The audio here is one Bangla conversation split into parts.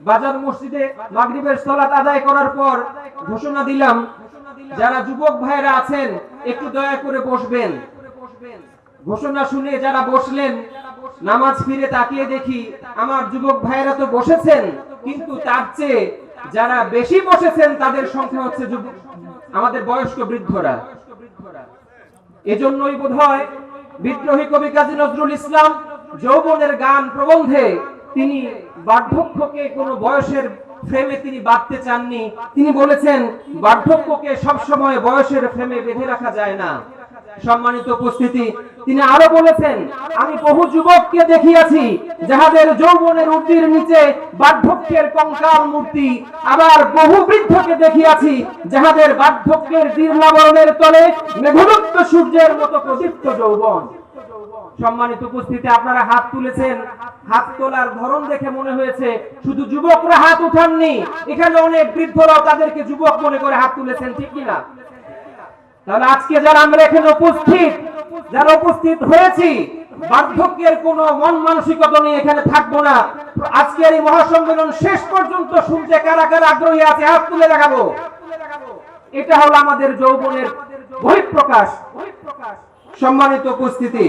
বাজার মসজিদে মাগরিবের সালাত আদায় করার পর ঘোষণা দিলাম, যারা যুবক ভাইরা আছেন, একটু দয়া করে বসবেন। ঘোষণা শুনে যারা বসলেন, নামাজ ফিরে তাকিয়ে দেখি, আমার যুবক ভাইরা তো বসেছেন, কিন্তু তার চেয়ে যারা বেশি বসেছেন, তাদের সংখ্যা হচ্ছে আমাদের বয়স্ক বৃদ্ধরা। এজন্যই বোধ হয় বিদ্রোহী কবি কাজী নজরুল ইসলাম যৌবনের গান প্রবন্ধে তিনি বার্ধক্যকে কোনো বয়সের ফ্রেমে তিনি বাঁধতে চাননি। তিনি বলেছেন, বার্ধক্যকে সবসময় বয়সের ফ্রেমে বেঁধে রাখা যায় না। সম্মানিত উপস্থিতি, তিনি আরও বলেছেন, আমি বহু যুবককে দেখিয়াছি, যাহাদের যৌবনের উর্দির নিচে বার্ধক্যের কঙ্কাল মূর্তি, আবার বহু বৃদ্ধকে দেখিয়াছি, যাহাদের বার্ধক্যের দীর্ঘাবরণের তলে মেঘযুক্ত সূর্যের মতো প্রদীপ্ত যৌবন। সম্মানিত উপস্থিতি আপনারা হাত তুলেছেন। হাত তোলার ধরন দেখে মনে হয়েছে, শুধু যুবকরা হাত উঠাননি, এখানে অনেক বৃদ্ধরাও তাদেরকে যুবক মনে করে হাত তুলেছেন, ঠিক কিনা? তাহলে আজকে যারা আমরা এখানে উপস্থিত, যারা উপস্থিত হয়েছি, বার্ধক্যের কোন মন মানসিকতা নিয়ে এখানে থাকব না। আজকের এই মহাসম্মেলন শেষ পর্যন্ত শুনতে কারা কারা আগ্রহী আছে, হাত তুলে দেখাবো। এটা হলো আমাদের যৌবনের বহিঃপ্রকাশ। সম্মানিত উপস্থিতি।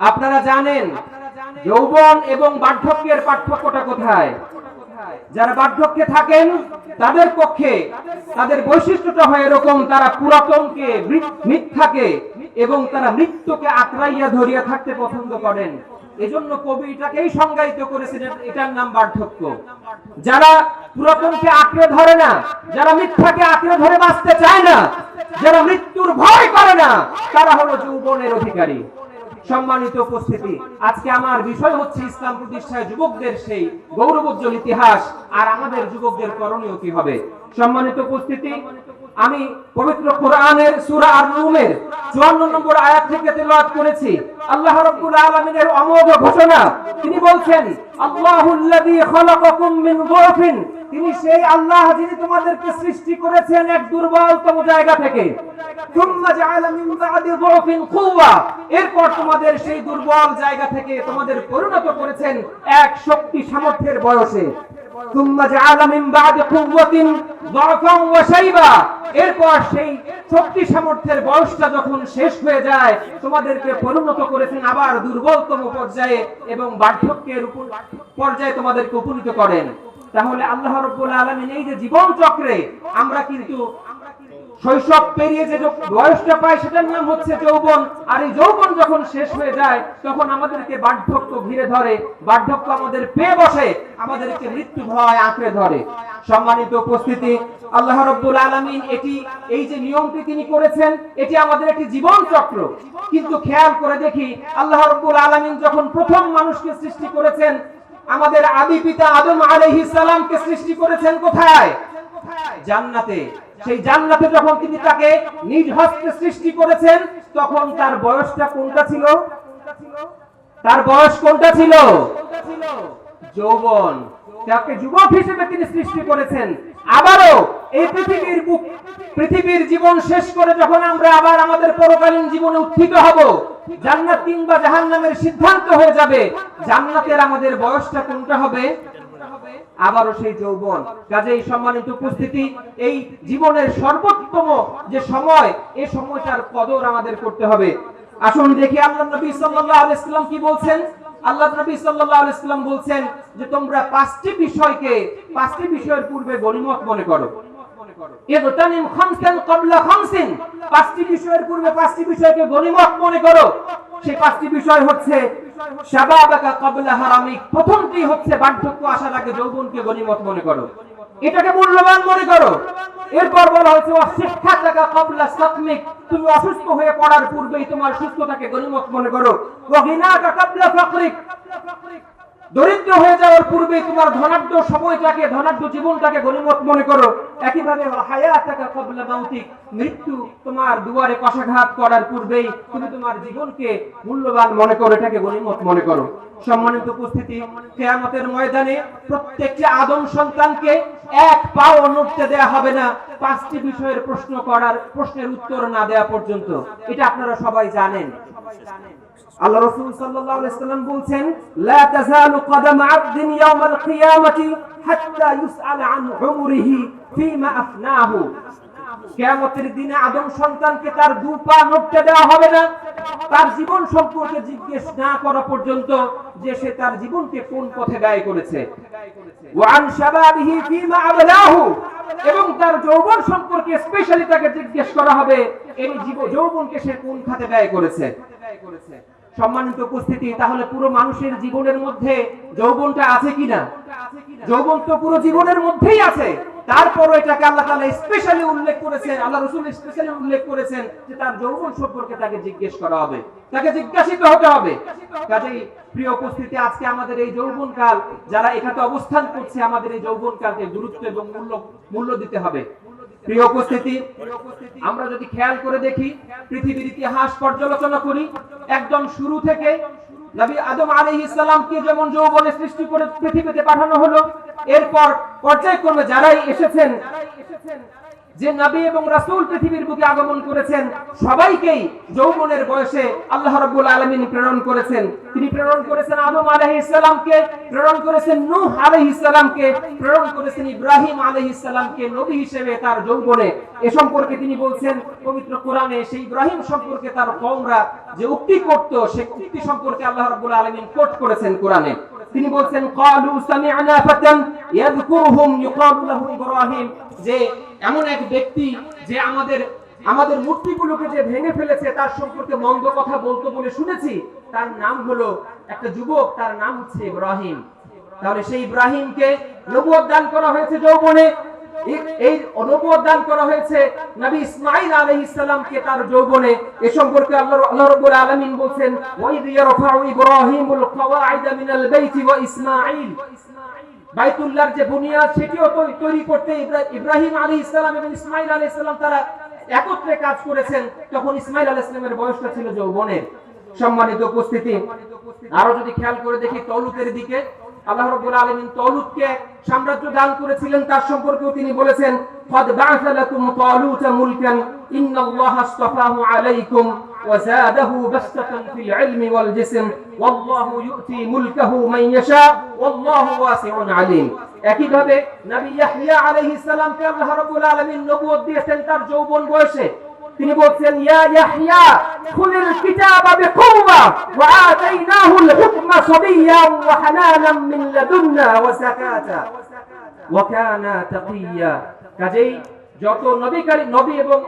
আপনারা জানেন, যৌবন এবং বার্ধক্যের পার্থক্যটা কোথায়? যারা বার্ধক্যে থাকেন, তাদের পক্ষে, তাদের বৈশিষ্ট্যটা হয় এরকম, তারা পুরাতনকে মিথ্যাকে এবং তারা মৃত্যুকে আঁকড়াইয়া ধরিয়া থাকতে পছন্দ করেন। এজন্য কবি এটাকেই সংজ্ঞায়িত করেছেন এটার নাম বার্ধক্য। যারা পুরাতনকে আঁকড়ে ধরে না, যারা মিথ্যাকে আঁকড়ে ধরে বাঁচতে চায় না, যারা মৃত্যুর ভয় করে না, তারা হলো যৌবনের অধিকারী। সম্মানিত উপস্থিতি, আজকে আমার বিষয় হচ্ছে ইসলাম প্রতিষ্ঠায় যুবকদের সেই গৌরবোজ্জ্বল ইতিহাস আর আমাদের যুবকদের করণীয় কি হবে? সম্মানিত উপস্থিতি, আমি পবিত্র কোরআনের সূরা আর রুমের চুয়ান্ন নম্বর আয়াত থেকে তেলাওয়াত করেছি। আল্লাহ রাব্বুল আলামিনের অমোঘ ঘোষণা, তিনি বলছেন আল্লাহুল্লাযী খালাকাকুম মিন যুরফিন তিনি সেই আল্লাহ যিনি তোমাদেরকে সৃষ্টি করেছেন এক দুর্বলতম জায়গা থেকে। তুম্মা জাআলা মিন বাদি যুরফিন কুওয়া এরপর তোমাদের সেই দুর্বল জায়গা থেকে তোমাদের পরিণত করেছেন এক শক্তি সামর্থ্যের বয়সে। তুম্মা জাআলা মিন বাদি কুওয়াতিন এরপর সেই শক্তি সামর্থ্যের বয়সটা যখন শেষ হয়ে যায়, তোমাদেরকে পরিণত করেছেন আবার দুর্বলতম পর্যায়ে এবং বার্ধক্যের উপর পর্যায়ে তোমাদেরকে উপনীত করেন। তাহলে আল্লাহ রব্বুল আলমিন এই যে জীবন চক্রে আমরা কিন্তু শৈশব পেরিয়ে যে বয়সটা পাই সেটার নাম হচ্ছে যৌবন। আর এই যৌবন যখন শেষ হয়ে যায়, তখন আমাদেরকে বার্ধক্য ঘিরে ধরে, বার্ধক্য আমাদের পেয়ে বসে, আমাদেরকে মৃত্যু ভয় আঁকড়ে ধরে। সম্মানিত উপস্থিতি, আল্লাহ রব্বুল আলামিন এটি, এই যে নিয়মটি তিনি করেছেন, এটি আমাদের একটি জীবন চক্র। কিন্তু খেয়াল করে দেখি, আল্লাহ রব্বুল আলামিন যখন প্রথম মানুষকে সৃষ্টি করেছেন, আমাদের আদি পিতা আদম আলাইহিস সালামকে সৃষ্টি করেছেন কোথায়? জান্নাতে। সেই জান্নাতে যখন তিনি তাকে নিজ হস্তে সৃষ্টি করেছেন, তখন তার বয়সটা কোনটা ছিল? তার বয়স কোনটা ছিল? যৌবন। তাকে যুবক হিসেবে তিনি সৃষ্টি করেছেন। আবারও এই পৃথিবীর পৃথিবীর জীবন শেষ করে যখন আমরা আবার আমাদের পরকালীন জীবনে উত্থিত হব, জান্নাত কিংবা জাহান্নামের সিদ্ধান্ত হয়ে যাবে, জান্নাতের আমাদের বয়সটা কোনটা হবে? আবারও সেই যৌবন। কাজে এই সম্মানিত উপস্থিতি, এই জীবনের সর্বোত্তম যে সময় এই সময়টার কদর আমাদের করতে হবে। আসুন দেখি আল্লাহ নবী সাল্লাল্লাহু আলাইহি সাল্লাম কি বলছেন? আল্লাহ নবী সাল্লাল্লাহু আলাইহি সাল্লাম বলছেন যে, তোমরা পাঁচটি বিষয়কে, পাঁচটি বিষয়ের পূর্বে গনিমত মনে করো। ইগতানিম খামসান ক্বাবলা খামসিন। পাঁচটি বিষয়ের পূর্বে পাঁচটি বিষয়কে গনিমত মনে করো। সেই পাঁচটি বিষয় হচ্ছে শাবাবাকা ক্বাবলা হারামিক প্রথমটি হচ্ছে বার্ধক্য আসার আগে যৌবনকে গনিমত মনে করো। এটাকে মূল্যবান মনে করো। এরপর বলা হয়েছে অশিক্ষা টাকা কবলা সাকমিক তুমি অসুস্থ হয়ে পড়ার পূর্বেই তোমার সুস্থতাকে গনিমত মনে করো। ওয়াগিনাকা কাবলা ফাকরিক। দরিদ্র হয়ে যাওয়ার পূর্বে তোমার ধনাঢ্য সময়টাকে, ধনাঢ্য জীবনটাকে গনিমত মনে করো। একইভাবে হায়াতাকা কবলা মাউতিক, মৃত্যু তোমার দুয়ারে কষাঘাত করার পূর্বেই তুমি তোমার জীবনকে মূল্যবান মনে করো, এটাকে গনিমত মনে করো। সম্মানিত উপস্থিতি, কেয়ামতের ময়দানে প্রত্যেকটি আদম সন্তানকে এক পাও নড়তে দেয়া হবে না, পাঁচটি বিষয়ের প্রশ্ন করার, প্রশ্নের উত্তর না দেওয়া পর্যন্ত। এটা আপনারা সবাই জানেন। আল্লাহ রাসূল সাল্লাল্লাহু আলাইহি সাল্লাম বলছেন, লা ইয়াওমাল কিয়ামাতি হাত্তা ইউসআল আন উমরিহি ফীমা আফনাহু। কিয়ামতের দিনে আদম সন্তানকে তার দু পা নড়তে দেওয়া হবে না। তার জীবন সম্পর্কে জিজ্ঞেস না করা পর্যন্ত যে সে তার জীবনকে কোন পথে ব্যয় করেছে। ওয়ান শাবাবিহি ফীমা আবলাহু। এবং তার যৌবন সম্পর্কে স্পেশালি তাকে জিজ্ঞেস করা হবে, এই যৌবনকে সে কোন খাতে ব্যয় করেছে। সম্মানিত উপস্থিতি, তাহলে পুরো মানুষের জীবনের মধ্যে যৌবনটা আছে কিনা? যৌবন তো পুরো জীবনের মধ্যেই আছে। তারপরও এটাকে আল্লাহ তাআলা স্পেশালি উল্লেখ করেছেন, আল্লাহ রাসূল স্পেশালি উল্লেখ করেছেন যে তার যৌবন সম্পর্কে তাকে জিজ্ঞেস করা হবে, তাকে জিজ্ঞাসিত হতে হবে। কাজেই প্রিয় উপস্থিতি, আজকে আমাদের এই যৌবন কাল, যারা এখানে অবস্থান করছে, আমাদের এই যৌবন কালকে গুরুত্ব এবং মূল্য মূল্য দিতে হবে। প্রিয় উপস্থিতি, আমরা যদি খেয়াল করে দেখি, পৃথিবীর ইতিহাস পর্যালোচনা করি, একদম শুরু থেকে নবী আদম আলী ইসলামকে যেমন যৌবনে সৃষ্টি করে পৃথিবীতে পাঠানো হলো, এরপর পর্যায়ক্রমে যারাই এসেছেন যে নবী এবং রাসূল পৃথিবীর বুকে আগমন করেছেন, সবাইকেই যৌবনের বয়সে আল্লাহ রাব্বুল আলামিন প্রেরণ করেছেন। তিনি প্রেরণ করেছেন আদম আলাইহিস সালামকে, প্রেরণ করেছেন নূহ আলাইহিস সালামকে, প্রেরণ করেছেন ইব্রাহিম আলাইহিস সালামকে নবী হিসেবে তার যৌবনে। এ সম্পর্কে তিনি বলছেন, পবিত্র কোরআনে সেই ইব্রাহিম সম্পর্কে তার কওমরা যে উক্তি করত, সে উক্তি সম্পর্কে আল্লাহ রাব্বুল আলামিন কোট করেছেন কোরআনে। তিনি বলছেন ক্বালু সামি'না ফাতান ইয়াযকুরুহুম ইউকালু লাহু ইব্রাহিম। যে এমন এক ব্যক্তি যে আমাদের আমাদের মূর্তিগুলোকে যে ভেঙে ফেলেছে, তার সম্পর্কে মন্দ কথা বলতো বলে শুনেছি, তার নাম হলো একটা যুবক, তার নাম হচ্ছে ইব্রাহিম। তাহলে সেই ইব্রাহিমকে নবুয়ত দান করা হয়েছে যৌবনে। এই- দান করা হয়েছে নবী সালামকে তার যৌবনে। এ সম্পর্কে আল্লাহ আল্লাহ রাব্বুল আলামিন ইব্রাহিমুল কওয়াইদা মিনাল বাইতি ওয়া বাইতুল্লাহর যে বুনিয়াদ, সেটিও তৈরি করতে ইব্রাহিম আলী ইসলাম এবং ইসমাইল আলী ইসলাম তারা একত্রে কাজ করেছেন। তখন ইসমাইল আলী ইসলামের বয়সটা ছিল যৌবনের। সম্মানিত উপস্থিতি। আরও যদি খেয়াল করে দেখি তলুতের দিকে আল্লাহ রাব্বুল আলামিন তলুতকে সাম্রাজ্য দান করেছিলেন তার সম্পর্কেও তিনি বলেছেন قد بعث لكم طالوت ملكا إن الله اصطفاه عليكم وزاده بسطة في العلم والجسم والله يؤتي ملكه من يشاء والله واسع عليم একইভাবে নবী ইয়াহইয়া আলাইহিস সালামকে আল্লাহ রাব্বুল আলামিন নবুয়ত দিয়েছেন তার যৌবন বয়সে তিনি বলছেন, ইয়া ইয়াহইয়া, খুলিল কিতাবা বিকুওয়া ওয়া আতাইনাহুল হুকমা সাবিয়্যান ওয়া হানানান মিন লাদুন্না ওয়া যাকাতা ওয়া কানা তাকিয়্যা কাজেই যত নবীকারী নবী এবং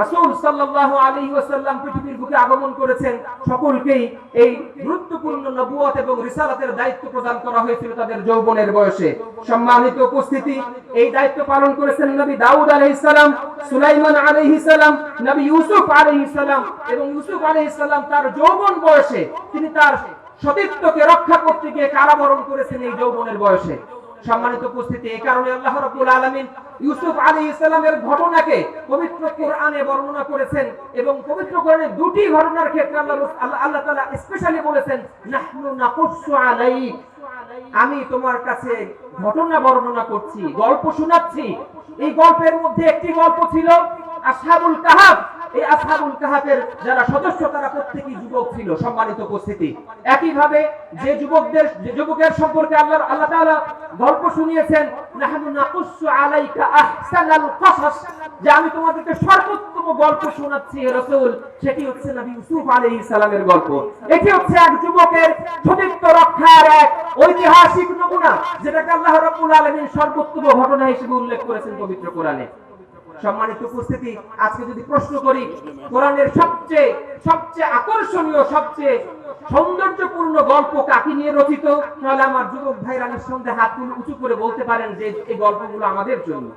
রাসূল সাল্লাল্লাহু আলাইহি ওয়াসাল্লাম পৃথিবীর বুকে আগমন করেছেন, সকলকেই এই গুরুত্বপূর্ণ নবুয়ত এবং রিসালাতের দায়িত্ব প্রদান করা হয়েছিল তাদের যৌবনের বয়সে। সম্মানিত উপস্থিতি, এই দায়িত্ব পালন করেছেন নবী দাউদ আলাইহিস সালাম, সুলাইমান আলাইহিস সালাম, নবী ইউসুফ আলাইহিস সালাম এবং ইউসুফ আলাইহিস সালাম তার যৌবন বয়সে তিনি তার সতীত্বকে রক্ষা করতে গিয়ে কারাবরণ করেছেন এই যৌবনের বয়সে। সম্মানিত উপস্থিতি, এই কারণে আল্লাহ রাব্বুল আলামিন ইউসুফ আলাইহিস সালামের ঘটনাকে পবিত্র কোরআনে বর্ণনা করেছেন এবং পবিত্র কোরআনে দুটি ঘটনার ক্ষেত্রে আল্লাহ আল্লাহ তাআলা স্পেশালি বলেছেন, নাহনু নাকুসু আলাইক। আমি তোমার কাছে ঘটনা বর্ণনা করছি, গল্প শোনাচ্ছি। এই গল্পের মধ্যে একটি গল্প ছিল আসহাবুল কাহাফ এই আসহাবুল কাহাফের যারা সদস্য, তারা প্রত্যেকই যুবক ছিল, সম্মানিত উপস্থিতি। একইভাবে যে যুবকদের, যে যুবকের সম্পর্কে আল্লাহ আল্লাহ তাআলা গল্প শুনিয়েছেন, নাহনু নাকুসু আলাইকা আহসানাল কসাস যে আমি তোমাদেরকে সর্বোত্তম গল্প শোনাচ্ছি হে রাসূল, সেটি হচ্ছে নবী ইউসুফ আলাইহিস সালামের গল্প। এটি হচ্ছে এক যুবকের সতীত্ব রক্ষার এক ঐতিহাসিক নমুনা, যেটাকে আল্লাহ রাব্বুল আলামিন সর্বোত্তম ঘটনা হিসেবে উল্লেখ করেছেন পবিত্র কোরআনে। সম্মানিত উপস্থিতি, আজকে যদি প্রশ্ন করি, কোরআনের সবচেয়ে সবচেয়ে আকর্ষণীয়, সবচেয়ে সৌন্দর্যপূর্ণ গল্প কাকে নিয়ে রচিত? তাহলে আমার যুবক ভাইরা নিঃসন্দেহে হাত তুলে উঁচু করে বলতে পারেন যে এই গল্পগুলো আমাদের জন্য।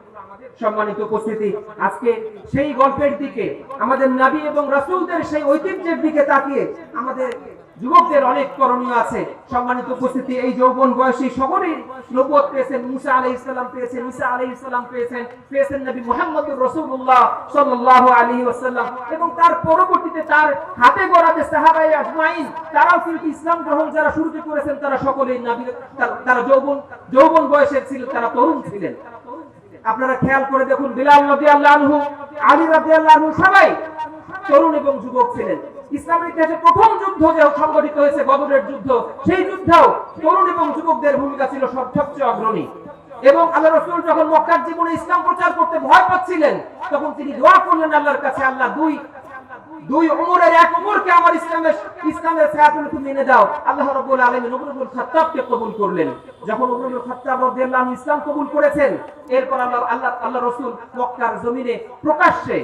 সম্মানিত উপস্থিতি, আজকে সেই গল্পের দিকে আমাদের নাবি এবং রাসূলদের সেই ঐতিহ্যের দিকে তাকিয়ে আমাদের যুবকদের অনেক করণীয় আছে। সম্মানিত উপস্থিতি, এই যৌবন বয়সী সকলেই নবুয়ত পেয়েছেন, মুসা আলাইহিস সালাম পেয়েছেন, ঈসা আলাইহিস সালাম পেয়েছেন পেয়েছেন নবী মুহাম্মদুর রাসূলুল্লাহ সাল্লাল্লাহু আলাইহি ওয়াসাল্লাম এবং তার পরবর্তীতে তার হাতে গড়া যে সাহাবায়ে আজমাইন, তারাও কিন্তু ইসলাম গ্রহণ যারা শুরুতে করেছেন, তারা সকলেই নবী, তারা- যৌবন যৌবন বয়সের ছিলেন তারা তরুণ ছিলেন। আপনারা খেয়াল করে দেখুন, বিলাল রাদিয়াল্লাহু আনহু, আলী রাদিয়াল্লাহু আনহু সবাই তরুণ এবং যুবক ছিলেন। ইসলামের ইতিহাসে প্রথম যুদ্ধ যে সংগঠিত হয়েছে, বদরের যুদ্ধ, সেই যুদ্ধেও তরুণ এবং যুবকদের ভূমিকা ছিল সবচেয়ে অগ্রণী। এবং আল্লাহ রসুল যখন মক্কার জীবনে ইসলাম প্রচার করতে ভয় পাচ্ছিলেন, তখন তিনি দোয়া করলেন আল্লাহর কাছে, আল্লাহ, দুই দুই ওমরের এক ওমরকে আমার ইসলামের ইসলামের ছায়াতলে তুমি এনে দাও। আল্লাহ রাব্বুল আলামিন ওমর ইবনে কবুল করলেন। যখন ওমর ইবনে খাত্তাব ইসলাম কবুল করেছেন, এরপর আল্লাহ আল্লাহ আল্লাহ রাসূল মক্কার জমিনে প্রকাশ্যে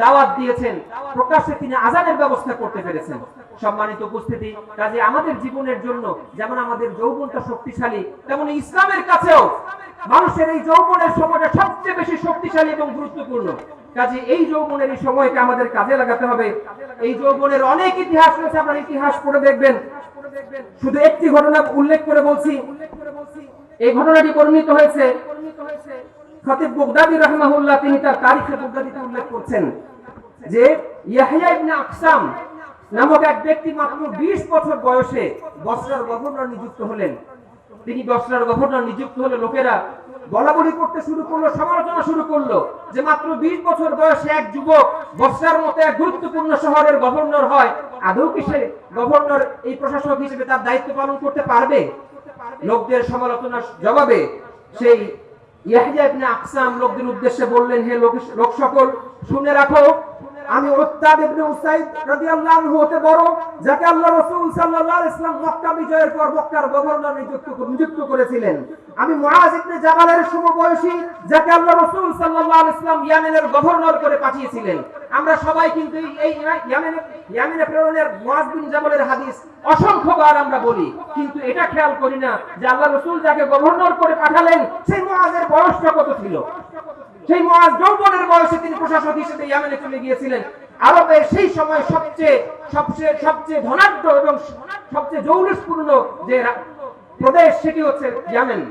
দাওয়াত দিয়েছেন। প্রকাশ্যে তিনি আজানের ব্যবস্থা করতে পেরেছেন। সম্মানিত উপস্থিতি, কাজে আমাদের জীবনের জন্য যেমন আমাদের যৌবনটা শক্তিশালী, তেমন ইসলামের কাছেও মানুষের এই যৌবনের সময়টা সবচেয়ে বেশি শক্তিশালী এবং গুরুত্বপূর্ণ। কাজে এই যৌবনের এই সময়কে আমাদের কাজে লাগাতে হবে। এই যৌবনের অনেক ইতিহাস রয়েছে, আপনার ইতিহাস পড়ে দেখবেন। শুধু একটি ঘটনা উল্লেখ করে বলছি। এই ঘটনাটি বর্ণিত হয়েছে খতিব বগদাদি রহমাহুল্লাহ, তিনি তার তারিখে বগদাদিতে উল্লেখ করছেন যে ইয়াহইয়া ইবনে আকসাম নামক এক ব্যক্তি মাত্র 20 বছর বয়সে বসরার গভর্নর নিযুক্ত হলেন। তিনি বসরার গভর্নর নিযুক্ত হলে লোকেরা বলা বলি করতে শুরু করল, সমালোচনা শুরু করল যে মাত্র 20 বছর বয়সে এক যুবক বসরার মতো এক গুরুত্বপূর্ণ শহরের গভর্নর হয়। আদৌ কি সে গভর্নর এই প্রশাসক হিসেবে তার দায়িত্ব পালন করতে পারবে? লোকদের সমালোচনার জবাবে সেই ইয়াহইয়া ইবনে আকসাম লোকদের উদ্দেশ্যে বললেন হে লোক সকল শুনে রাখো আমি উত্তাব ইবনে উসাইদ রাদিয়াল্লাহু আনহু হতে বড়, যাকে আল্লাহ রাসূল সাল্লাল্লাহু আলাইহি মক্কা বিজয়ের পর মক্কার গভর্নর নিযুক্ত নিযুক্ত করেছিলেন। আমি মুআজ ইবনে জাবালের সমবয়সী, যাকে আল্লাহ রাসূল সাল্লাল্লাহু আলাইহি ইয়ামেনের গভর্নর করে পাঠিয়েছিলেন। আমরা সবাই কিন্তু এই ইয়ামেনে ইয়ামেনে প্রেরণের মুআজ বিন জাবালের হাদিস অসংখ্যবার আমরা বলি। কিন্তু এটা খেয়াল করি না যে আল্লাহ রাসূল যাকে গভর্নর করে পাঠালেন, সেই মুআজের বয়সটা কত ছিল? সেই মহাজ যৌবনের বয়সে তিনি প্রশাসক হিসেবে ইয়ামেনে চলে গিয়েছিলেন। আরবের সেই সময় সবচেয়ে সবচেয়ে সবচেয়ে ধনাঢ্য এবং সবচেয়ে জৌলুসপূর্ণ যে প্রদেশ সেটি হচ্ছে ইয়ামেন।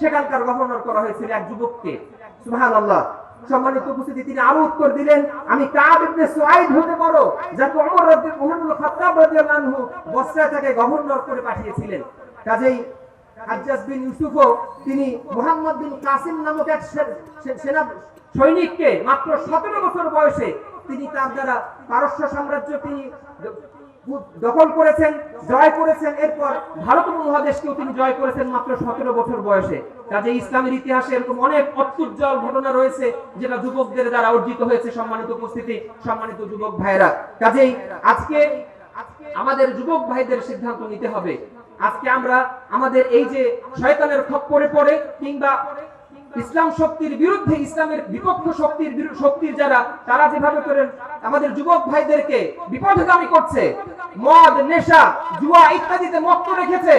সেখানকার গভর্নর করা হয়েছিল এক যুবককে। সুবহানাল্লাহ। সম্মানিত উপস্থিতি, তিনি আরও উত্তর দিলেন, আমি কাব হতে বড় যাকে ওমর রাদি- ওমর ইবনে খাত্তাব রাদিয়াল্লাহু আনহু বসরা থেকে গভর্নর করে পাঠিয়েছিলেন। কাজেই তিনি মোহাম্মদ বিন কাসিম নামক এক সেনা সৈনিককে মাত্র সতেরো বছর বয়সে তিনি তার দ্বারা পারস্য সাম্রাজ্য তিনি দখল করেছেন, জয় করেছেন। এরপর ভারত মহাদেশকেও তিনি জয় করেছেন মাত্র সতেরো বছর বয়সে। কাজে ইসলামের ইতিহাসে এরকম অনেক অত্যুজ্জ্বল ঘটনা রয়েছে, যেটা যুবকদের দ্বারা অর্জিত হয়েছে সম্মানিত উপস্থিতি, সম্মানিত যুবক ভাইরা কাজেই আজকে আমাদের যুবক ভাইদের সিদ্ধান্ত নিতে হবে। আজকে আমরা আমাদের এই যে শয়তানের খপ্পরে পড়ে কিংবা ইসলাম শক্তির বিরুদ্ধে ইসলামের বিপক্ষ শক্তির শক্তির যারা, তারা যেভাবে করে আমাদের যুবক ভাইদেরকে বিপদগামী করছে, মদ, নেশা, জুয়া ইত্যাদিতে মত্ত রেখেছে,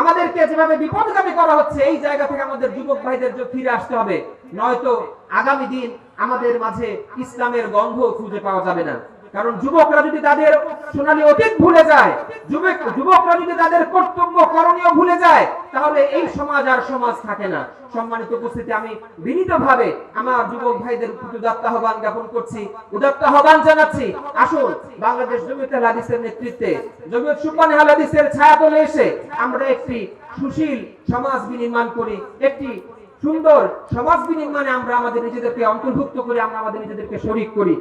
আমাদেরকে যেভাবে বিপদগামী করা হচ্ছে, এই জায়গা থেকে আমাদের যুবক ভাইদের ফিরে আসতে হবে। নয়তো আগামী দিন আমাদের মাঝে ইসলামের গন্ধ খুঁজে পাওয়া যাবে না। কারণ যুবকরা যদি তাদের সোনালী অতীত ভুলে যায়, যুবক, যুবকরা যদি তাদের কর্তব্য করণীয় ভুলে যায়, তাহলে এই সমাজ আর সমাজ থাকে না। সম্মানিত উপস্থিতি, আমি বিনীতভাবে আমার যুবক ভাইদের উদাত্ত জ্ঞাপন করছি। উদাত্ত জানাচ্ছি। আসুন, বাংলাদেশ জমিয়ত হাদিসের নেতৃত্বে, জমিয়ত সুপানি হাদিসের ছায়াতলে এসে আমরা একটি সুশীল সমাজ বিনির্মাণ করি। একটি সুন্দর সমাজ বিনির্মাণে আমরা আমাদের নিজেদেরকে অন্তর্ভুক্ত করে, আমরা আমাদের নিজেদেরকে শরিক করি।